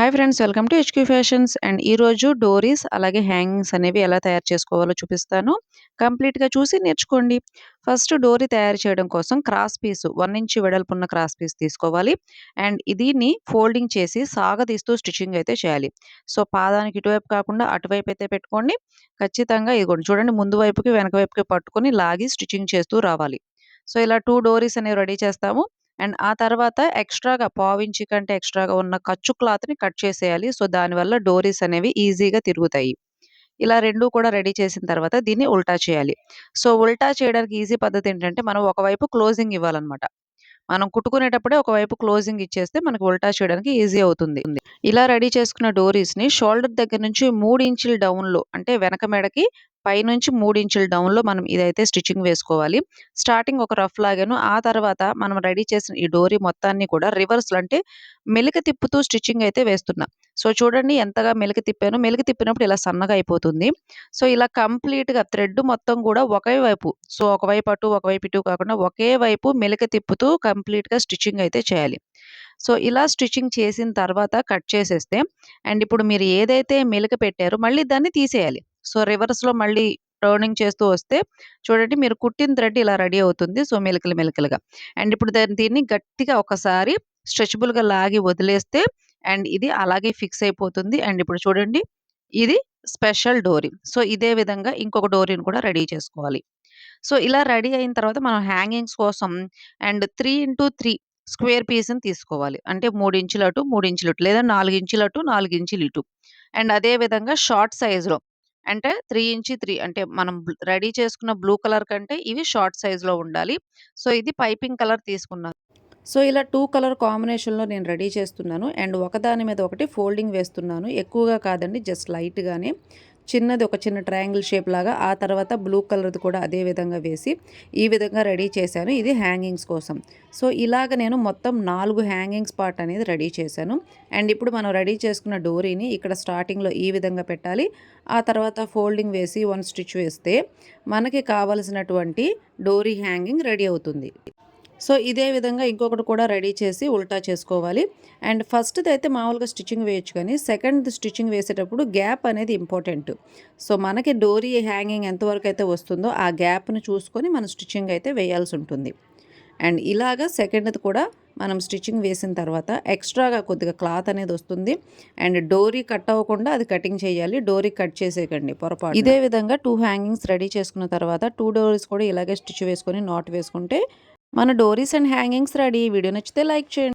Hi friends welcome to HQ fashions and ఈరోజు డోరీస్ అలాగే హ్యాంగింగ్స్ అనేవి ఎలా తయారు చేసుకోవాలో చూపిస్తాను. కంప్లీట్గా చూసి నేర్చుకోండి. ఫస్ట్ డోరీ తయారు చేయడం కోసం క్రాస్ పీస్ వన్ ఇంచ్ వెడల్పున్న క్రాస్ పీస్ తీసుకోవాలి. అండ్ దీన్ని ఫోల్డింగ్ చేసి సాగదీస్తూ స్టిచ్చింగ్ అయితే చేయాలి. సో పాదానికి ఇటువైపు కాకుండా అటువైపు అయితే పెట్టుకోండి. ఖచ్చితంగా ఇదిగోండి చూడండి ముందు వైపుకి వెనక వైపుకి పట్టుకొని లాగి స్టిచ్చింగ్ చేస్తూ రావాలి. సో ఇలా టూ డోరీస్ అనేవి రెడీ చేస్తాము. అండ్ ఆ తర్వాత ఎక్స్ట్రాగా పావించి కంటే ఎక్స్ట్రాగా ఉన్న ఖర్చు క్లాత్ని కట్ చేసేయాలి. సో దానివల్ల డోరీస్ అనేవి ఈజీగా తిరుగుతాయి. ఇలా రెండు కూడా రెడీ చేసిన తర్వాత దీన్ని ఉల్టా చేయాలి. సో ఉల్టా చేయడానికి ఈజీ పద్ధతి ఏంటంటే మనం ఒకవైపు క్లోజింగ్ ఇవ్వాలన్నమాట. మనం కుట్టుకునేటప్పుడే ఒకవైపు క్లోజింగ్ ఇచ్చేస్తే మనకు ఉల్టా చేయడానికి ఈజీ అవుతుంది. ఇలా రెడీ చేసుకున్న డోరీస్ని షోల్డర్ దగ్గర నుంచి మూడు ఇంచుల డౌన్లో అంటే వెనక మెడకి పైనుంచి మూడు ఇంచుల డౌన్లో మనం ఇదైతే స్టిచ్చింగ్ వేసుకోవాలి. స్టార్టింగ్ ఒక రఫ్ లాగాను ఆ తర్వాత మనం రెడీ చేసిన ఈ డోరీ మొత్తాన్ని కూడా రివర్స్లో అంటే మెలిక తిప్పుతూ స్టిచ్చింగ్ అయితే వేస్తున్నా. సో చూడండి ఎంతగా మెలిక తిప్పాను. మెలిక తిప్పినప్పుడు ఇలా సన్నగా అయిపోతుంది. సో ఇలా కంప్లీట్గా థ్రెడ్ మొత్తం కూడా ఒకే వైపు సో ఒకవైపు అటు ఒకవైపు ఇటు కాకుండా ఒకే వైపు మెలిక తిప్పుతూ కంప్లీట్గా స్టిచ్చింగ్ అయితే చేయాలి. సో ఇలా స్టిచ్చింగ్ చేసిన తర్వాత కట్ చేసేస్తే అండ్ ఇప్పుడు మీరు ఏదైతే మెలిక పెట్టారో మళ్ళీ దాన్ని తీసేయాలి. సో రివర్స్లో మళ్ళీ టర్నింగ్ చేస్తూ వస్తే చూడండి మీరు కుట్టిన థ్రెడ్ ఇలా రెడీ అవుతుంది. సో మెలికలు మెలికలుగా. అండ్ ఇప్పుడు దాన్ని దీన్ని గట్టిగా ఒకసారి స్ట్రెచబుల్గా లాగి వదిలేస్తే అండ్ ఇది అలాగే ఫిక్స్ అయిపోతుంది. అండ్ ఇప్పుడు చూడండి ఇది స్పెషల్ డోరీ. సో ఇదే విధంగా ఇంకొక డోరీని కూడా రెడీ చేసుకోవాలి. సో ఇలా రెడీ అయిన తర్వాత మనం హ్యాంగింగ్స్ కోసం and three into three square పీస్ని తీసుకోవాలి. అంటే మూడు ఇంచులు అటు మూడు ఇంచులు ఇటు లేదా నాలుగు ఇంచులు అటు నాలుగు ఇంచులు ఇటు. అండ్ అదే విధంగా షార్ట్ సైజులో. అంటే త్రీ ఇంచి త్రీ అంటే మనం రెడీ చేసుకున్న బ్లూ కలర్ కంటే ఇవి షార్ట్ సైజులో ఉండాలి. సో ఇది పైపింగ్ కలర్ తీసుకున్నాను. సో ఇలా టూ కలర్ కాంబినేషన్లో నేను రెడీ చేస్తున్నాను. అండ్ ఒకదాని మీద ఒకటి ఫోల్డింగ్ వేస్తున్నాను. ఎక్కువగా కాదండి జస్ట్ లైట్గానే. చిన్నది ఒక చిన్న ట్రయాంగిల్ షేప్ లాగా ఆ తర్వాత బ్లూ కలర్ది కూడా అదే విధంగా వేసి ఈ విధంగా రెడీ చేశాను. ఇది హ్యాంగింగ్స్ కోసం. సో ఇలాగ నేను మొత్తం నాలుగు హ్యాంగింగ్స్ పార్ట్ అనేది రెడీ చేశాను. అండ్ ఇప్పుడు మనం రెడీ చేసుకున్న డోరీని ఇక్కడ స్టార్టింగ్లో ఈ విధంగా పెట్టాలి. ఆ తర్వాత ఫోల్డింగ్ వేసి వన్ స్టిచ్ వేస్తే మనకి కావలసినటువంటి డోరీ హ్యాంగింగ్ రెడీ అవుతుంది. సో ఇదే విధంగా ఇంకొకటి కూడా రెడీ చేసి ఉల్టా చేసుకోవాలి. అండ్ ఫస్ట్ది అయితే మామూలుగా స్టిచ్చింగ్ వేయచ్చు కానీ సెకండ్ స్టిచ్చింగ్ వేసేటప్పుడు గ్యాప్ అనేది ఇంపార్టెంట్. సో మనకి డోరీ హ్యాంగింగ్ ఎంతవరకు అయితే వస్తుందో ఆ గ్యాప్ను చూసుకొని మనం స్టిచ్చింగ్ అయితే వేయాల్సి ఉంటుంది. అండ్ ఇలాగా సెకండ్ది కూడా మనం స్టిచ్చింగ్ వేసిన తర్వాత ఎక్స్ట్రాగా కొద్దిగా క్లాత్ అనేది వస్తుంది. అండ్ డోరీ కట్ అవ్వకుండా అది కటింగ్ చేయాలి. డోరీ కట్ చేసేయకండి పొరపాటు ఇదే విధంగా టూ హ్యాంగింగ్స్ రెడీ చేసుకున్న తర్వాత టూ డోరీస్ కూడా ఇలాగే స్టిచ్ వేసుకొని నాట్ వేసుకుంటే మన డోరీస్ అండ్ హ్యాంగింగ్స్ రెడీ. వీడియో నచ్చితే లైక్ చేయండి.